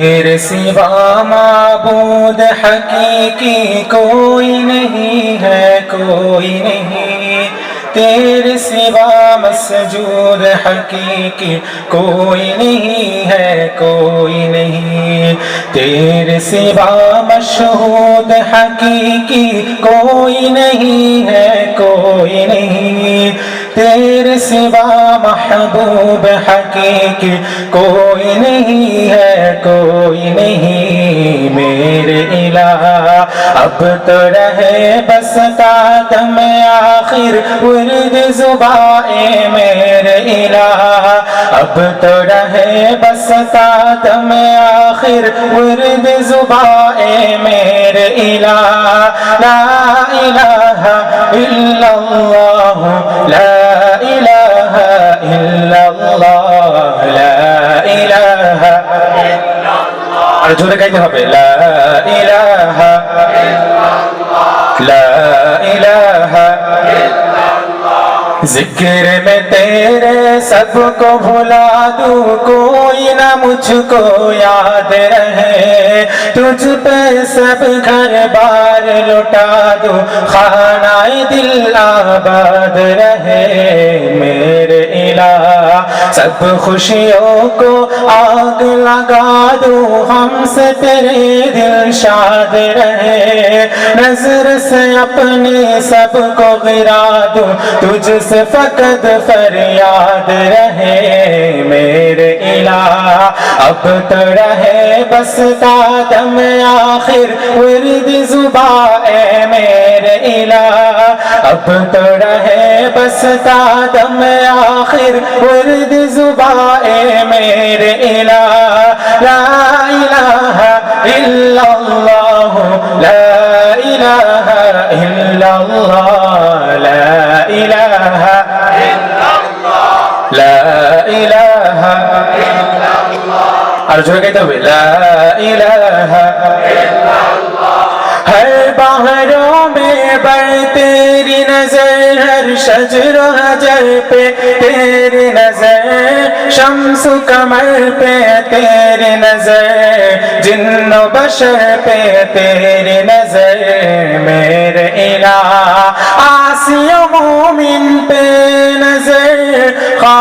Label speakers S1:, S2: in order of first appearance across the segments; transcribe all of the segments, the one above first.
S1: تیرے سوا معبود حقیقی کوئی نہیں ہے، کوئی نہیں۔ تیرے سوا مسجود حقیقی کوئی نہیں ہے، کوئی نہیں۔ تیرے سوا مشہود حقیقی کوئی نہیں ہے، کوئی نہیں۔ تیرے سوا محبوب حقیقی کوئی نہیں ہے کوئی نہیں میرے الہ اب تو رہے بس قدم آخر ورد زبائے میرے الہ اب تو رہے بس قدم آخر ورد زبائے میرے الہ لا الہ الا اللہ لا الہ الا আর জোরে গাইতে হবে লা ইলাহা লা ইলাহা ذکر میں تیرے سب کو بھلا دوں کوئی نہ مجھ کو یاد رہے تجھ پہ سب گھر بار لٹا دوں خانہ دل آباد رہے میرے ملا۔ سب خوشیوں کو آگ لگا دوں ہم سے تیرے دل شاد رہے۔ نظر سے اپنے سب کو گرا دوں تجھ سے فقط فریاد رہے۔ میرے اب تو رہے بس قدم آخر ورد زبا اے میرے الہ اب تو رہے بس قدم آخر ورد زبا اے میرے الہ لا الہ الا اللہ لا الہ الا اللہ لا আর জোরে গাইতে হবে লা ইলাহা ہر باہروں میں بر تیری نظر ہر شجر و حجر پہ تیری نظر شمس و کمر پہ تیری نظر جن و بشر پہ تیری نظر میرے الہ آسی و مومن پہ نظر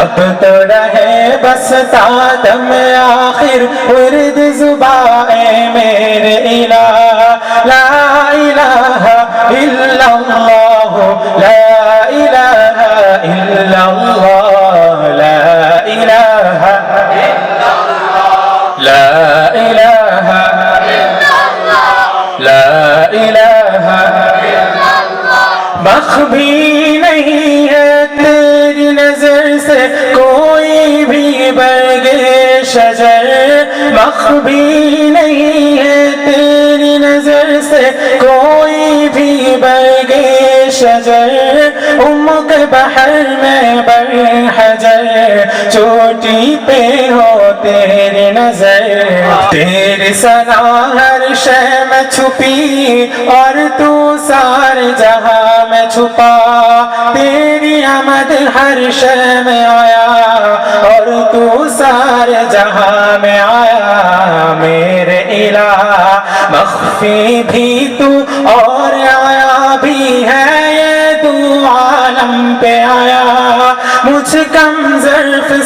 S1: اب تو رہے بستا دم آخر ورد زبائے میرے الہ لا الہ إلا اللہ لا الہ إلا اللہ لا الہ إله إلا الله لا إله إلا الله. مخبي نہیں ہے مخبی نہیں ہے تیری نظر سے کوئی بھی برگے شجر، امک بحر میں بر حجر۔ چوٹی پہ ہو تیری نظر۔ تیری سنا ہر شہ میں چھپی اور تو سار جہاں میں چھپا۔ تیری آمد ہر شہ میں آیا اور تو سار جہاں میں آیا۔ مخفی بھی تو اور آیا بھی ہے یہ تو عالم پہ آیا۔ مجھ کم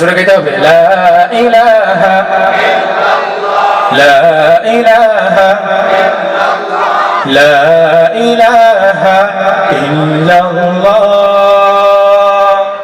S1: জোরে গাইতে হবে। লা ইলাহা লা লা ইলাহা ইল্লাল্লাহ।